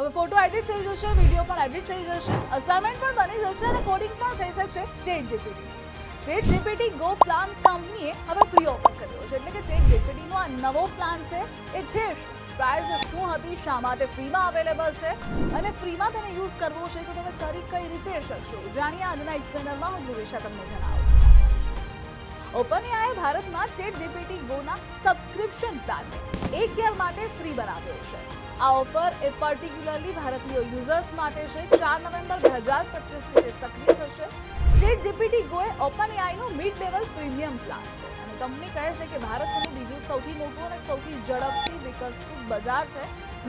હવે photo edit થઈ જશે વીડિયો પણ એડિટ થઈ જશે અસાઇનમેન્ટ પણ બની જશે અને કોડિંગ પણ થઈ શકશે chat GPT chat GPT go plan કંપનીએ હવે ફ્રી ઓફર કર્યો છે. એટલે કે ચેટ જીપીટીનો આ નવો પ્લાન છે, એ છે પ્રાઇસ શું હતી, શા માટે ફ્રીમાં અવેલેબલ છે? અને ફ્રીમાં તેને યુઝ કરવો છે, તો તમે કરી કઈ રીતે શકશો? જાણીએ આજના એક્સપ્લેનરમાં હું ધ્રુવેશા તમને જણાવું. ઓપનએઆઈ ભારતમાં ચેટ જીપીટી ગોના સબસ્ક્રિપ્શન પ્લાન એક યર માટે ફ્રી બનાવ્યો છે. આ ઓફર એ પર્ટિક્યુલરલી ભારતીય યુઝર્સ માટે છે. ચાર નવેમ્બર બે હજાર પચીસથી તે સક્રિય થશે. ચેટ જીપીટી ગો એ ઓપનએઆઈનું મિડ લેવલ પ્રીમિયમ પ્લાન છે. અને કંપની કહે છે કે ભારતનું બીજું સૌથી મોટું અને સૌથી ઝડપથી વિકસતું બજાર છે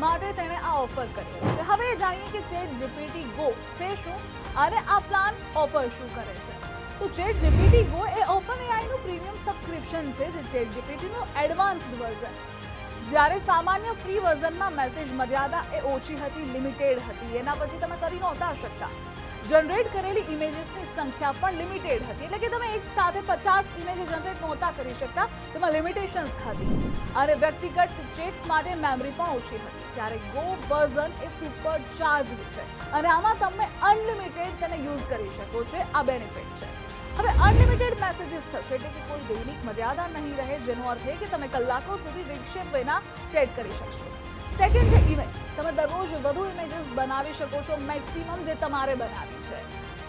માટે તેણે આ ઓફર કર્યો છે. હવે જાણીએ કે ચેટ જીપીટી ગો છે શું? અને આ પ્લાન ઓફર શું કરે છે? તો ચેટ જીપીટી ગો એ ઓપન એઆઈનું પ્રીમિયમ સબસ્ક્રિપ્શન છે, જે ચેટ જીપીટીનું એડવાન્સ્ડ વર્ઝન જ્યારે સામાન્ય ફ્રી વર્ઝનમાં મેસેજ મર્યાદા એ ઓછી હતી લિમિટેડ હતી, એના પછી તમે કરી નહોતા શકતા. જનરેટ કરેલી ઇમેજીસની સંખ્યા પણ લિમિટેડ હતી, એટલે કે તમે એક સાથે પચાસ ઇમેજ જનરેટ નહોતા કરી શકતા, તેમાં લિમિટેશન્સ હતી. અને વ્યક્તિગત ચેટ્સ માટે મેમરી પણ ઓછી હતી. ત્યારે ગો વર્ઝન એ સુપર ચાર્જ છે. અને આમાં તમે અનલિમિટેડ તેને યુઝ કરી શકો છો આ બેનિફિટ છે. હવે અનલિમિટેડ મેસેજીસ થશે એટલે કે કોઈ દૈનિક મર્યાદા નહીં રહે, જેનો અર્થ એ કે તમે કલાકો સુધી વિક્ષેપ વિના ચેટ કરી શકશો. સેકન્ડ છે ઇમેજ તમે દરરોજ વધુ ઇમેજીસ બનાવી શકો છો મેક્સિમમ જે તમારે બનાવી છે.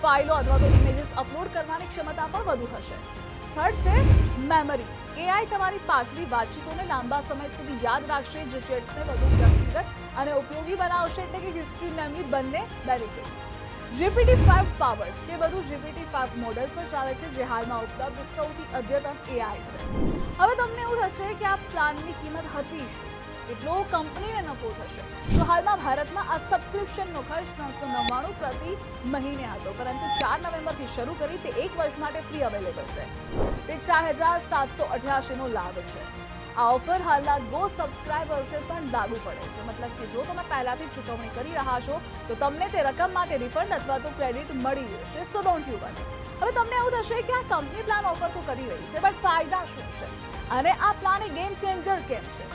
ફાઇલો અથવા તો ઇમેજીસ અપલોડ કરવાની ક્ષમતા પણ વધુ હશે. થર્ડ છે મેમરી એઆઈ તમારી પાછલી વાતચીતોને લાંબા સમય સુધી યાદ રાખશે, જે ચેટ્સને વધુ વ્યક્તિગત અને ઉપયોગી બનાવશે, એટલે કે હિસ્ટ્રી મેમરી બંને બેનિફિટ જીપીટી ફાઇવ પાવર તે બધું જીપીટી ફાઇવ મોડલ પર ચાલે છે, જે હાલમાં ઉપલબ્ધ સૌથી અદ્યતન એઆઈ છે. હવે તમને એવું થશે કે આ પ્લાનની કિંમત હતી એટલો કંપનીને નફો થશે. તો હાલમાં ભારતમાં આ સબસ્ક્રિપ્શનનો ખર્ચ ત્રણસો નવ્વાણું પ્રતિ મહિને હતો. પરંતુ ચાર નવેમ્બરથી શરૂ કરી તે એક વર્ષ માટે ફ્રી અવેલેબલ છે. તે ચાર હજાર સાતસો અઠ્યાસીનો લાભ છે. આ ઓફર હાલના ગો સબસ્ક્રાઇબર્સે પણ લાગુ પડે છે. મતલબ કે જો તમે પહેલાથી ચૂકવણી કરી રહ્યા છો, તો તમને તે રકમ માટે રિફંડ અથવા તો ક્રેડિટ મળી જશે સો ડોન્ટ યુ વરી હવે તમને એવું થશે કે આ કંપની પ્લાન ઓફર તો કરી રહી છે બટ ફાયદા શું છે? અને આ પ્લાન એ ગેમ ચેન્જર કેમ છે?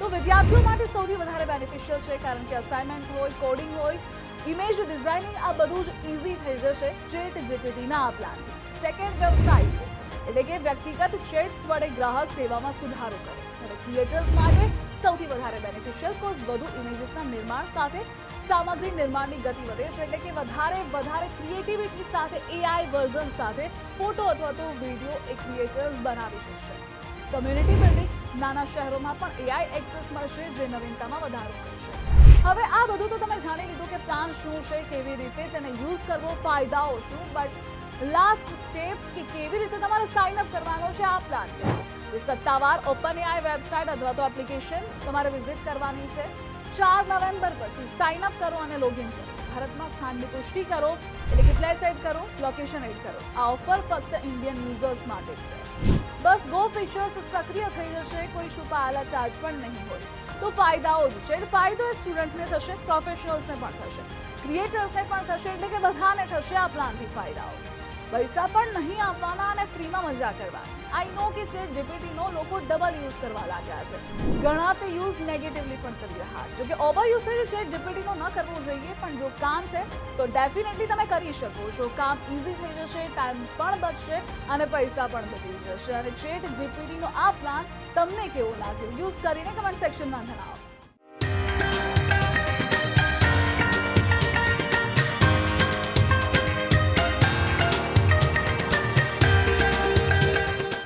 તો વિદ્યાર્થીઓ માટે સૌથી વધારે બેનિફિશિયલ છે, કારણ કે અસાઇનમેન્ટ હોય કોડિંગ હોય ઇમેજ ડિઝાઇનિંગ આ બધું જ ઇઝી થઈ જશે ચેટ જીપીટીના આ પ્લાન સેકન્ડ વેબસાઇટ એટલે કે વ્યક્તિગત ચેટ્સ વડે ગ્રાહક સેવામાં સુધારો કરે. અને ક્રિએટર્સ માટે સૌથી વધારે બેનિફિશિયલ કોઝ વધુ ઇમેજીસના નિર્માણ સાથે સામગ્રી નિર્માણની ગતિ વધે છે. એટલે કે વધારે વધારે ક્રિએટિવિટી સાથે એઆઈ વર્ઝન સાથે ફોટો અથવા તો વીડિયો એ ક્રિએટર્સ બનાવી શકશે. કમ્યુનિટી બિલ્ડિંગ નાના શહેરોમાં પણ એઆઈ એક્સેસ મળશે જે નવીનતામાં વધારો કરશે હવે આ બધું તો તમે જાણી લીધું કે પ્લાન શું છે, કેવી રીતે તેને યુઝ કરવો, ફાયદાઓ શું બટ લાસ્ટ સ્ટેપ કે કેવી રીતે તમારે સાઇન અપ કરવાનો છે આ પ્લાન સત્તાવાર ઓપન એઆઈ વેબસાઇટ અથવા તો એપ્લિકેશન તમારે વિઝિટ કરવાની છે. ચાર નવેમ્બર પછી સાઇન અપ કરો અને લોગિન કરો. ભારતમાં સ્થાનની પુષ્ટિ કરો, એટલે કે પ્લેસ એડ કરો લોકેશન એડ કરો. આ ઓફર ફક્ત ઇન્ડિયન યુઝર્સ માટે છે. બસ ગો ફીચર્સ સક્રિય થઈ જશે, કોઈ છુપાયેલા ચાર્જ પણ નહીં હોય. તો ફાયદાઓ જ છે. ફાયદો એ સ્ટુડન્ટને થશે પ્રોફેશનલ્સને પણ થશે. ક્રિએટર્સને પણ થશે, એટલે કે બધાને થશે આ પ્લાનથી ફાયદાઓ. પૈસા પણ નહીં આપવાના અને ફ્રીમાં મજા કરવા. આઈ નો કે ચેટ જીપીટીનો લોકો ડબલ યુઝ કરવા લાગ્યા છે. ઘણા તે યુઝ નેગેટિવલી પણ કરી રહ્યા છે. કે ઓવર યુસેજ ચેટ જીપીટીનો ન કરવો જોઈએ, પણ જો કામ છે, તો ડેફિનેટલી તમે કરી શકો છો. કામ ઇઝી થઈ જશે ટાઈમ પણ બચશે અને પૈસા પણ બચી જશે. અને ચેટ જીપીટીનો આ પ્લાન તમને કેવો લાગ્યો? યુઝ કરીને કમેન્ટ સેક્શનમાં જણાવો.